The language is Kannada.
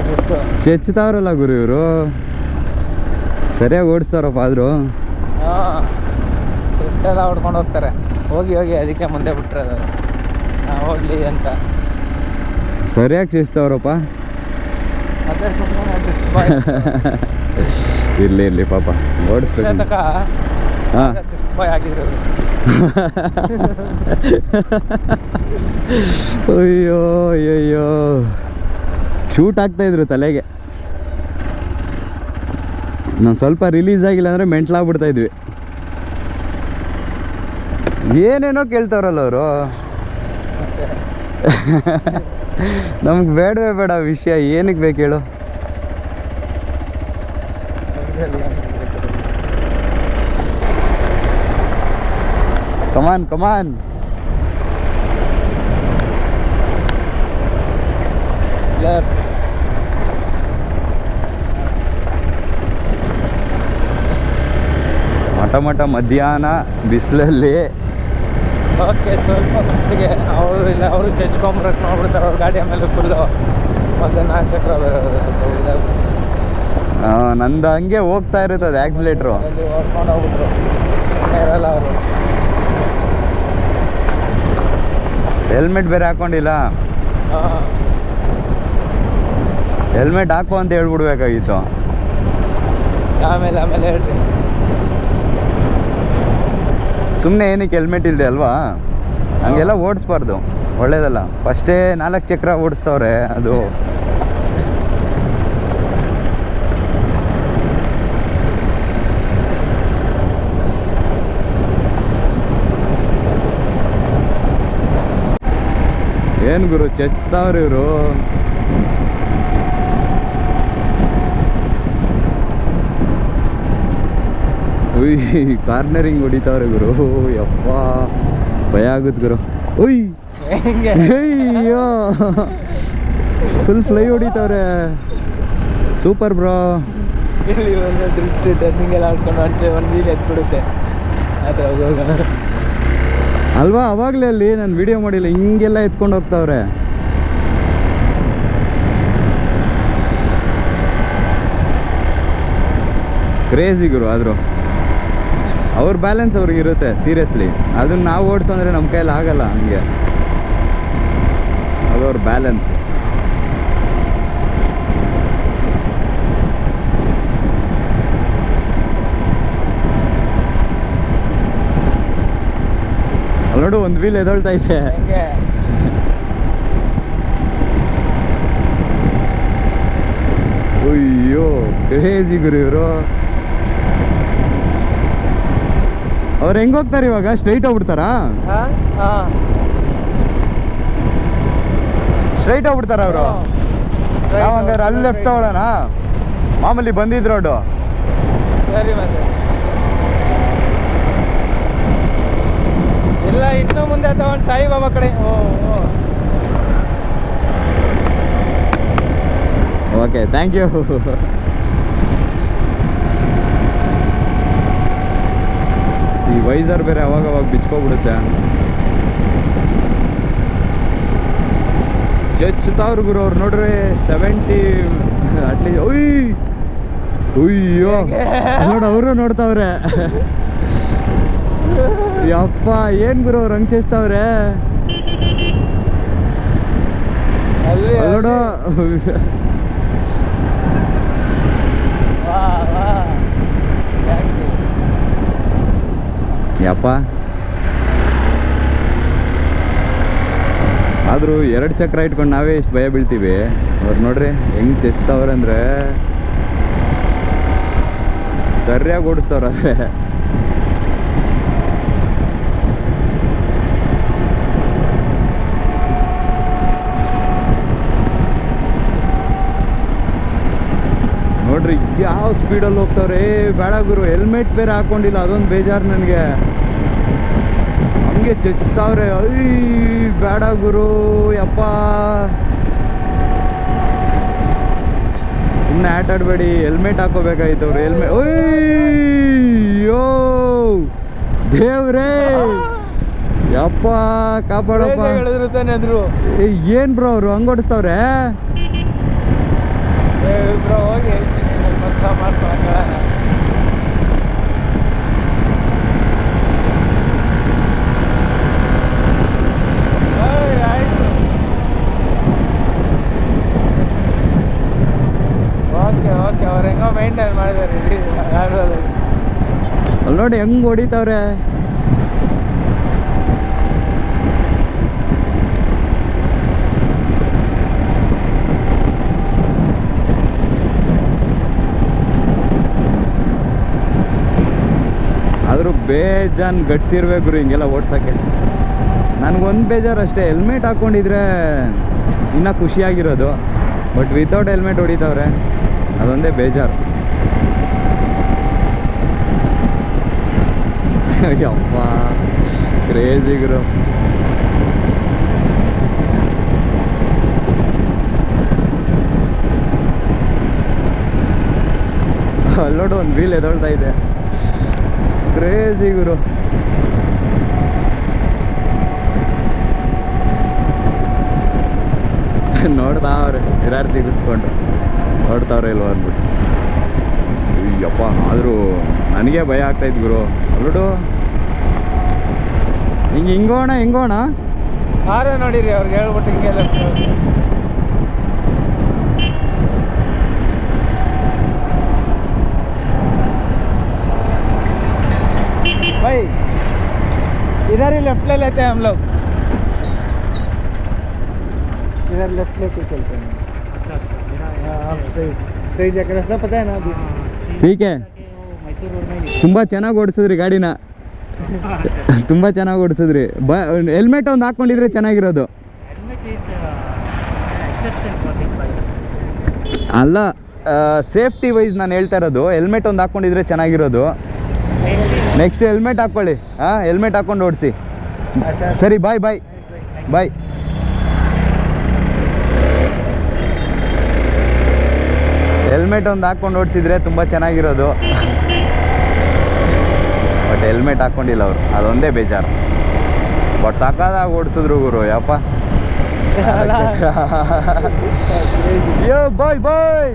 ಡ್ರಿಫ್ಟು ಗುರು ಇವರು. ಸರಿಯಾಗಿ ಓಡಿಸ್ತಾರಪ್ಪ ಆದರೂ. ಹಾಂ ಡ್ರಿಫ್ಟ್ ಎಲ್ಲ ಹೊಡ್ಕೊಂಡು ಹೋಗ್ತಾರೆ. ಹೋಗಿ ಹೋಗಿ ಅದಕ್ಕೆ ಮುಂದೆ ಬಿಟ್ರೆ ಹೋಗ್ಲಿ ಅಂತ. ಸರಿಯಾಗಿ ಚೇಸ್ತಾವ್ರಪ್ಪ ಇರ್ಲಿ ಇರ್ಲಿ ಪಾಪ. ಓಡಿಸ್ಬೇಕು. ಅಯ್ಯೋ ಹಾಂ. ಅಯ್ಯೋ ಶೂಟ್ ಆಗ್ತಾ ಇದ್ರು ತಲೆಗೆ. ನಾನು ಸ್ವಲ್ಪ ರಿಲೀಸ್ ಆಗಿಲ್ಲ ಅಂದರೆ ಮೆಂಟ್ಲಾಗ್ಬಿಡ್ತಾ ಇದ್ವಿ. ಏನೇನೋ ಕೇಳ್ತಾವ್ರಲ್ಲ ಅವರು. ನಮ್ಗೆ ಬೇಡವೇ ಬೇಡ ವಿಷಯ. ಏನಕ್ಕೆ ಬೇಕು ಹೇಳು? ಕಮಾನ್ ಕಮಾನ್ ಲೆಫ್ಟ್ ಮಠ ಮಠ ಮಧ್ಯಾಹ್ನ ಬಿಸಿಲಲ್ಲಿ. ಓಕೆ ಸ್ವಲ್ಪ ಮಟ್ಟಿಗೆ ಅವರು ಇಲ್ಲ ಅವರು ಚಚ್ಕೊಂಬರಕ್ಕೆ ನೋಡ್ಬಿಡ್ತಾರೆ ಅವ್ರ ಗಾಡಿ ಆಮೇಲೆ ಫುಲ್ಲು ಮತ್ತೆ ನಾಲ್ಕು ಚಕ್ರ. ನಂದು ಹಂಗೆ ಹೋಗ್ತಾ ಇರುತ್ತದೆ ಹೊಡ್ಕೊಂಡು ಹೋಗ್ಬಿಟ್ರು. ಇರಲ್ಲ ಅವರು. ಹೆಲ್ಮೆಟ್ ಬೇರೆ ಹಾಕೊಂಡಿಲ್ಲ. ಹೆಲ್ಮೆಟ್ ಹಾಕು ಅಂತ ಹೇಳ್ಬಿಡ್ಬೇಕಾಗಿತ್ತು. ಆಮೇಲೆ ಆಮೇಲೆ ಹೇಳ್ರಿ. ಸುಮ್ಮನೆ ಏನಕ್ಕೆ ಹೆಲ್ಮೆಟ್ ಇಲ್ಲದೆ ಅಲ್ವಾ? ಹಂಗೆಲ್ಲ ಓಡಿಸ್ಬಾರ್ದು. ಒಳ್ಳೇದಲ್ಲ. ಫಸ್ಟೇ ನಾಲ್ಕು ಚಕ್ರ ಓಡಿಸ್ತವ್ರೆ ಅದು. ಏನು ಗುರು ಚಚ್ತಾವ್ರಿ ಇವರು? ಉಯ್ ಕಾರ್ನರಿಂಗ್ ಹೊಡಿತಾವ್ರೆ ಗುರು. ಯಪ್ಪ ಭಯ ಆಗುತ್ತೆ ಗುರು. ಉಯ್ ಅಯ್ಯೋ. ಫುಲ್ ಫ್ಲೈ ಹೊಡಿತಾವ್ರೆ. ಸೂಪರ್ ಬ್ರೋ ಇಲ್ಲಿ ಒಂದು ಡ್ರಿಫ್ಟ್ ಹಾಕೊಂಡು ಒಂದು ವೀಲ್ ಎತ್ಬಿಡುತ್ತೆ. ಥರ ಹೋಗೋಣ. ಅಲ್ವಾ ಅವಾಗಲೇ ಅಲ್ಲಿ ನಾನು ವಿಡಿಯೋ ಮಾಡಿಲ್ಲ ಹಿಂಗೆಲ್ಲ ಎತ್ಕೊಂಡು ಹೋಗ್ತಾವ್ರೆ. ಕ್ರೇಜಿ ಗುರು ಆದರೂ. ಅವ್ರ ಬ್ಯಾಲೆನ್ಸ್ ಅವ್ರಿಗೆ ಇರುತ್ತೆ ಸೀರಿಯಸ್ಲಿ ಅದನ್ನ ನಾವು ಓಡಿಸಂದ್ರೆ ನಮ್ಮ ಕೈಯಲ್ಲಿ ಆಗಲ್ಲ ಹಂಗೆ ಅದು ಅವ್ರ ಬ್ಯಾಲೆನ್ಸ್ ನೋಡು ಒಂದು ವೀಲ್ ಎದೊಳ್ತಾ ಇದೆ. ಅಯ್ಯೋ ಕ್ರೇಜಿ ಗುರು ಇವರು. ಅವ್ರು ಹೆಂಗ್ ಹೋಗ್ತಾರೆ ಇವಾಗ? ಸ್ಟ್ರೈಟ್ ಹೋಗ್ಬಿಡ್ತಾರಾ? ಸ್ಟ್ರೈಟ್ ಹೋಗ್ಬಿಡ್ತಾರ ಅವರು? ನಾವು ಹಂಗಾರೆ ಅಲ್ಲಿ ಲೆಫ್ಟ್ ತಗೊಳ್ಳೋಣ? ಮಾಮೂಲಿ ಬಂದಿದ್ ರೋಡು ಸರಿ ಮತ್ತೆ ಇಲ್ಲ ಇನ್ನು ಮುಂದೆ ತಗೊಂಡು ಸಾಯಿಬಾಬಾ ಕಡೆ. Oh oh okay thank you ಈ ವೈಸರ್ ಬೇರೆ ಅವಾಗ ಅವಾಗ ಬಿಚ್ಕೊಬಿಡುತ್ತೆ ಚಚ್ಚುತ್ತಾವ್ರ ಗುರು ಅವ್ರು ನೋಡ್ರಿ ಸೆವೆಂಟಿ ಅಟ್ಲೀಸ್ಟ್ ಉಯ್! ಉಯ್ಯೋ! ನೋಡು ಅವರು ನೋಡ್ತಾವ್ರೆ. ಯಪ್ಪ ಏನ್ ಗುರು ಅವ್ರು ಹಂಗ್ ಚೇಸ್ತಾವ್ರೆ ನೋಡು ಯಪ್ಪ ಆದರೂ ಎರಡು ಚಕ್ರ ಇಟ್ಕೊಂಡು ನಾವೇ ಇಷ್ಟು ಭಯ ಬೀಳ್ತೀವಿ. ಅವ್ರು ನೋಡ್ರಿ, ಹೆಂಗೆ ಚೆಸ್ತವ್ರಂದ್ರೆ ಸರಿಯಾಗಿ ಓಡಿಸ್ತವ್ರೆ ಆದರೆ ನೋಡ್ರಿ ಯಾವ ಸ್ಪೀಡಲ್ಲಿ ಹೋಗ್ತಾವ್ರೆ? ಏ ಬೇಡ ಗುರು ಹೆಲ್ಮೆಟ್ ಬೇರೆ ಹಾಕೊಂಡಿಲ್ಲ ಅದೊಂದು ಬೇಜಾರು ನನಗೆ. ಹಂಗೆ ಚಚ್ತಾವ್ರೆ. ಅಯ್ಯ ಬೇಡ ಗುರು ಯಪ್ಪ. ಸುಮ್ಮನೆ ಆಟ ಆಡಬೇಡಿ ಹೆಲ್ಮೆಟ್ ಹಾಕೋಬೇಕಾಗಿತ್ತು ಅವ್ರು ಹೆಲ್ಮೆಟ್ ಅಯ್ಯೋ ದೇವ್ರೇ! ಯಪ್ಪ ಕಾಪಾಡಪ್ಪ. ಏನು ಬ್ರೋ ಅವರು ಹಂಗೆ ಓಡಿಸ್ತವ್ರೆ? ಇಬ್ರು ಹೋಗಿ ಓಯ್ ನಿಮ್ಮತ್ರ ಮಾಡ್ಕೊಳಕ್ಕೆ ಏಯ್, ಆಯ್ತು ಓಕೆ ಅವ್ರು ಹೆಂಗೋ ಮೇಂಟೈನ್ ಮಾಡಿದ್ದಾರೆ. ನೋಡಿ ಹೆಂಗ್ ಹೊಡಿತಾವ್ರೆ ಆದರೂ ಬೇಜಾನ್ ಗಟ್ಸಿರ್ಬೇಕು ಗುರು, ಹಿಂಗೆಲ್ಲ ಓಡ್ಸೋಕ್ಕೆ. ನನಗೊಂದು ಬೇಜಾರು ಅಷ್ಟೇ ಹೆಲ್ಮೆಟ್ ಹಾಕ್ಕೊಂಡಿದ್ರೆ ಇನ್ನೂ ಖುಷಿಯಾಗಿರೋದು, ಬಟ್ ವಿತೌಟ್ ಹೆಲ್ಮೆಟ್ ಹೊಡಿತವ್ರೆ, ಅದೊಂದೇ ಬೇಜಾರು. ಯಪ್ಪ ಕ್ರೇಜಿ ಗುರು. ಅಲ್ಲೋಡು, ಒಂದು ವೀಲ್ ಎದೊಳ್ತಾ ಇದೆ. ಕ್ರೇಜಿ ಗುರು. ನೋಡ್ತಾವ್ರೆ ಇರಾರು ತಿರ್ಸ್ಕೊಂಡು ನೋಡ್ತಾವ್ರೆ ಇಲ್ವ ಅಂದ್ಬಿಟ್ಟು. ಅಯ್ಯಪ್ಪ, ಆದರೂ ನನಗೆ ಭಯ ಆಗ್ತೈತೆ ಗುರು. ಅಲ್ಲಡು ಹಿಂಗೆ, ಹಿಂಗೋಣ ಹಿಂಗೋಣ? ಆರೇ ನೋಡಿರಿ, ಅವ್ರಿಗೆ ಹೇಳ್ಬಿಟ್ಟು ಹಿಂಗೆಲ್ಲ भाई इधर ही लेफ्ट ले लेते हैं हम लोग इधर लेफ्ट लेके चलते हैं हाँ, आप सही सही जगह रास्ता पता है ना अभी ಟೀಕೆ ತುಂಬ ಚೆನ್ನಾಗಿ ಓಡಿಸಿದ್ರಿ ಗಾಡಿನ ತುಂಬ ಚೆನ್ನಾಗಿ ಓಡಿಸಿದ್ರಿ ಬ ಹೆಲ್ಮೆಟ್ ಒಂದು ಹಾಕ್ಕೊಂಡಿದ್ರೆ ಚೆನ್ನಾಗಿರೋದು ಅಲ್ಲ ಸೇಫ್ಟಿ ವೈಸ್ ನಾನು ಹೇಳ್ತಾ ಇರೋದು ಹೆಲ್ಮೆಟ್ ಒಂದು ಹಾಕ್ಕೊಂಡಿದ್ರೆ ಚೆನ್ನಾಗಿರೋದು ನೆಕ್ಸ್ಟ್ ಹೆಲ್ಮೆಟ್ ಹಾಕ್ಕೊಳ್ಳಿ ಹಾಂ ಹೆಲ್ಮೆಟ್ ಹಾಕ್ಕೊಂಡು ಓಡಿಸಿ. ಸರಿ ಬಾಯ್ ಬಾಯ್ ಬಾಯ್ ಹೆಲ್ಮೆಟ್ ಒಂದು ಹಾಕ್ಕೊಂಡು ಓಡಿಸಿದ್ರೆ ತುಂಬ ಚೆನ್ನಾಗಿರೋದು. ಬಟ್ ಹೆಲ್ಮೆಟ್ ಹಾಕ್ಕೊಂಡಿಲ್ಲ ಅವರು. ಅದೊಂದೇ ಬೇಜಾರು. ಬಟ್ ಸಾಕಾದಾಗ ಓಡಿಸಿದ್ರು ಗುರು ಯಪ್ಪ. ಯೋ ಬಾಯ್ ಬಾಯ್